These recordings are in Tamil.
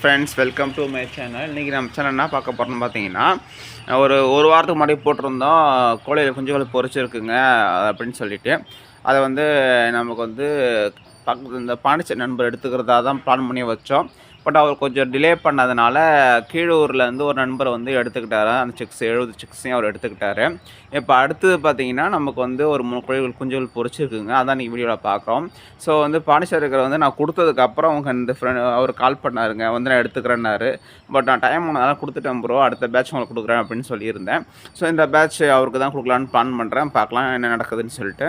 Friends welcome to my channel இன்றைக்கி நம்ம சேனல் என்ன பார்க்க போகிறோம்னு பார்த்தீங்கன்னா ஒரு ஒரு வாரத்துக்கு முன்னாடி போட்டிருந்தோம். கோழியில் குஞ்சுகள் பொரிச்சிருக்குங்க அப்படின்னு சொல்லிட்டு. அதை வந்து நமக்கு வந்து பக்கத்து இந்த பாண்டிச்சேரி நண்பர் எடுத்துக்கிறதா தான் பிளான் பண்ணி வச்சோம். பட் அவர் கொஞ்சம் டிலே பண்ணதுனால கீழூர்லேருந்து ஒரு நண்பர் வந்து எடுத்துக்கிட்டாரு. அந்த செக்ஸ் எழுபது செக்ஸையும் அவர் எடுத்துக்கிட்டாரு. இப்போ அடுத்தது பார்த்தீங்கன்னா நமக்கு வந்து ஒரு மூணு குழிகள் குஞ்சுகள் பொரிச்சிருக்குங்க. அதான் நீங்கள் வீடியோவில் பார்க்குறோம் ஸோ வந்து பாண்டிச்சேரிக்கிற வந்து நான் கொடுத்ததுக்கப்புறம் அவங்க இந்த ஃப்ரெண்ட் அவர் கால் பண்ணாருங்க. வந்து நான் எடுத்துக்கிறேன்னாரு. பட் நான் டைம் அதெல்லாம் கொடுத்துட்டேன் ப்ரோ அடுத்த பேட்ச் உங்களுக்கு கொடுக்குறேன் அப்படின்னு சொல்லியிருந்தேன். ஸோ இந்த பேட்ச் அவருக்கு தான் கொடுக்கலான்னு பிளான் பண்ணுறேன் பார்க்கலாம் என்ன நடக்குதுன்னு சொல்லிட்டு.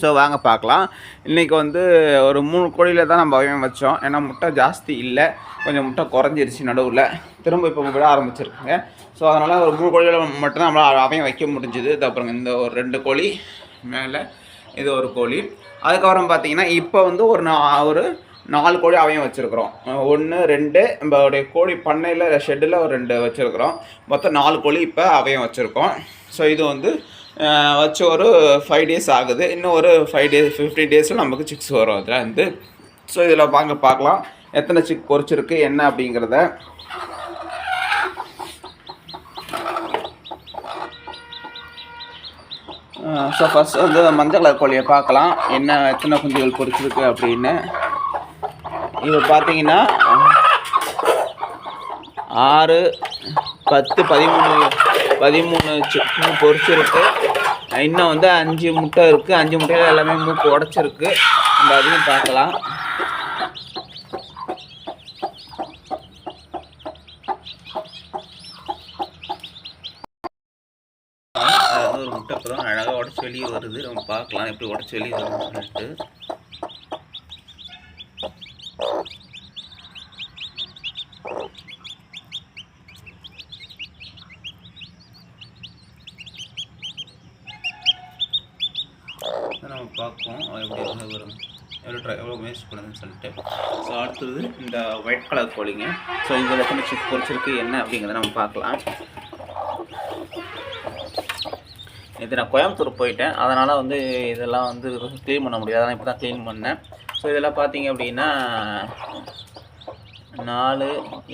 ஸோ வாங்க பார்க்கலாம். இன்றைக்கி வந்து ஒரு மூணு கோழியில் தான் நம்ம அவயம் வச்சோம். ஏன்னா முட்டை ஜாஸ்தி இல்லை. கொஞ்சம் முட்டை குறைஞ்சிருச்சு நடுவில். திரும்ப இப்போ விட ஆரம்பிச்சிருக்குங்க. ஸோ அதனால் ஒரு மூணு கோழியில் மட்டும்தான் நம்மளால் அவயம் வைக்க முடிஞ்சுது. அப்புறம் இந்த ஒரு ரெண்டு கோழி மேலே இது ஒரு கோழி. அதுக்கப்புறம் பார்த்தீங்கன்னா இப்போ வந்து ஒரு நா ஒரு நாலு கோழி அவையும் வச்சுருக்குறோம். ஒன்று ரெண்டு நம்மளுடைய கோழி பண்ணையில் ஷெட்டில் ஒரு ரெண்டு வச்சுருக்குறோம். மொத்தம் நாலு கோழி இப்போ அவையும் வச்சுருக்கோம். ஸோ இது வந்து வச்சு ஒரு ஃபைவ் டேஸ் ஆகுது. இன்னும் ஒரு ஃபைவ் டேஸ் ஃபிஃப்டீன் டேஸில் நமக்கு சிக்ஸ் வரும் அதில் வந்து ஸோ இதில் வாங்க பார்க்கலாம். எத்தனை சிக் பொறிச்சிருக்கு என்ன அப்படிங்கிறத. ஸோ ஃபஸ்ட் வந்து மஞ்சள் கலர் கோழியை பார்க்கலாம். என்ன எத்தனை குஞ்சுகள் பொரிச்சிருக்கு அப்படின்னு. இது பார்த்தீங்கன்னா ஆறு பத்து பதிமூணு பதிமூணு சிக்கு பொரிச்சிருக்கு இன்னும் வந்து அஞ்சு முட்டை இருக்குது அஞ்சு முட்டையில் எல்லாமே மூக்கு உடச்சிருக்கு நம்ம அதையும் பார்க்கலாம். ஒரு முட்டை அப்புறம் தான் அழகாக உடச்சி வெளியே வருது. நம்ம பார்க்கலாம். எப்படி உடச்சி வெளியே வருதுன்னு சொல்லிட்டு. நம்ம பார்ப்போம். எப்படி வரும். எவ்வளோ ட்ரை எவ்வளோ வேஸ்ட் பண்ணுதுன்னு சொல்லிட்டு. ஸோ அடுத்தது இந்த ஒயிட் கலர் கோழிங்க. ஸோ இதில் எத்தனை சிக் பொரிச்சிருக்கு என்ன அப்படிங்கிறத நம்ம பார்க்கலாம். இது நான் கோயம்புத்தூர் போயிட்டேன். அதனால் வந்து இதெல்லாம் வந்து க்ளீன் பண்ண முடியாது. அதான் இப்போ தான் க்ளீன் பண்ணேன். ஸோ இதெல்லாம் பார்த்தீங்க அப்படின்னா நாலு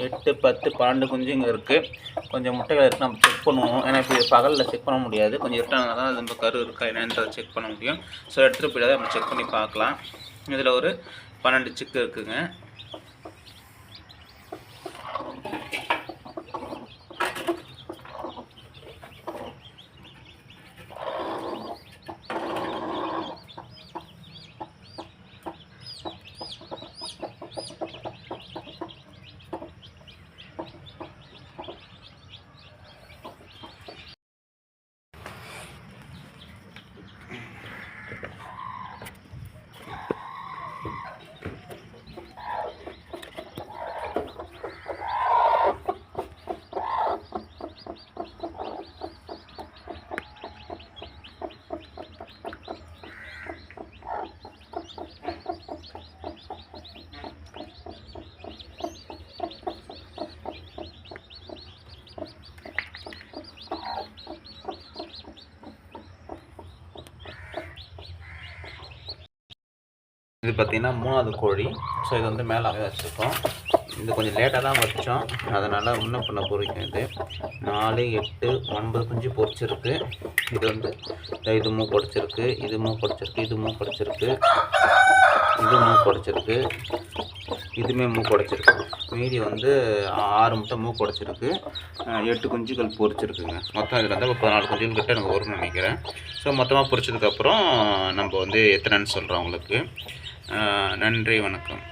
எட்டு பத்து பன்னெண்டு குஞ்சு இங்கே இருக்குது கொஞ்சம் முட்டைகள் இருக்குது நம்ம செக் பண்ணுவோம். ஏன்னா இப்போ பகலில் செக் பண்ண முடியாது. கொஞ்சம் இருட்டானா தான் நம்ம கரு இருக்கா என்னன்றதை செக் பண்ண முடியும். ஸோ எடுத்துகிட்டு போயிடாத நம்ம செக் பண்ணி பார்க்கலாம். இதில் ஒரு பன்னெண்டு சிக்கு இருக்குதுங்க இது பார்த்திங்கன்னா மூணாவது கோழி. ஸோ இது வந்து மேலே வச்சுருக்கோம். இது கொஞ்சம் லேட்டாக தான் வச்சோம். அதனால் இன்னும் பண்ண பொறிக்கும் இது. நாலு எட்டு ஒன்பது குஞ்சு பொறிச்சிருக்கு. இது வந்து இது மூ பொடிச்சிருக்கு இது மூ பொடிச்சிருக்கு இது மூ பொடிச்சிருக்கு இது மூ பொடிச்சிருக்கு இதுவுமே மூ உடச்சிருக்கு மீதி வந்து ஆறு முட்டை மூ உடச்சிருக்கு எட்டு குஞ்சுகள் பொறிச்சிருக்குங்க. மொத்தம் இதில் வந்து பதினாலு குஞ்சுகள் கிட்ட எனக்கு வரும்னு நினைக்கிறேன். ஸோ மொத்தமாக பொரிச்சதுக்கப்புறம் நம்ம வந்து எத்தனைன்னு சொல்கிறோம் உங்களுக்கு. நன்றி வணக்கம்.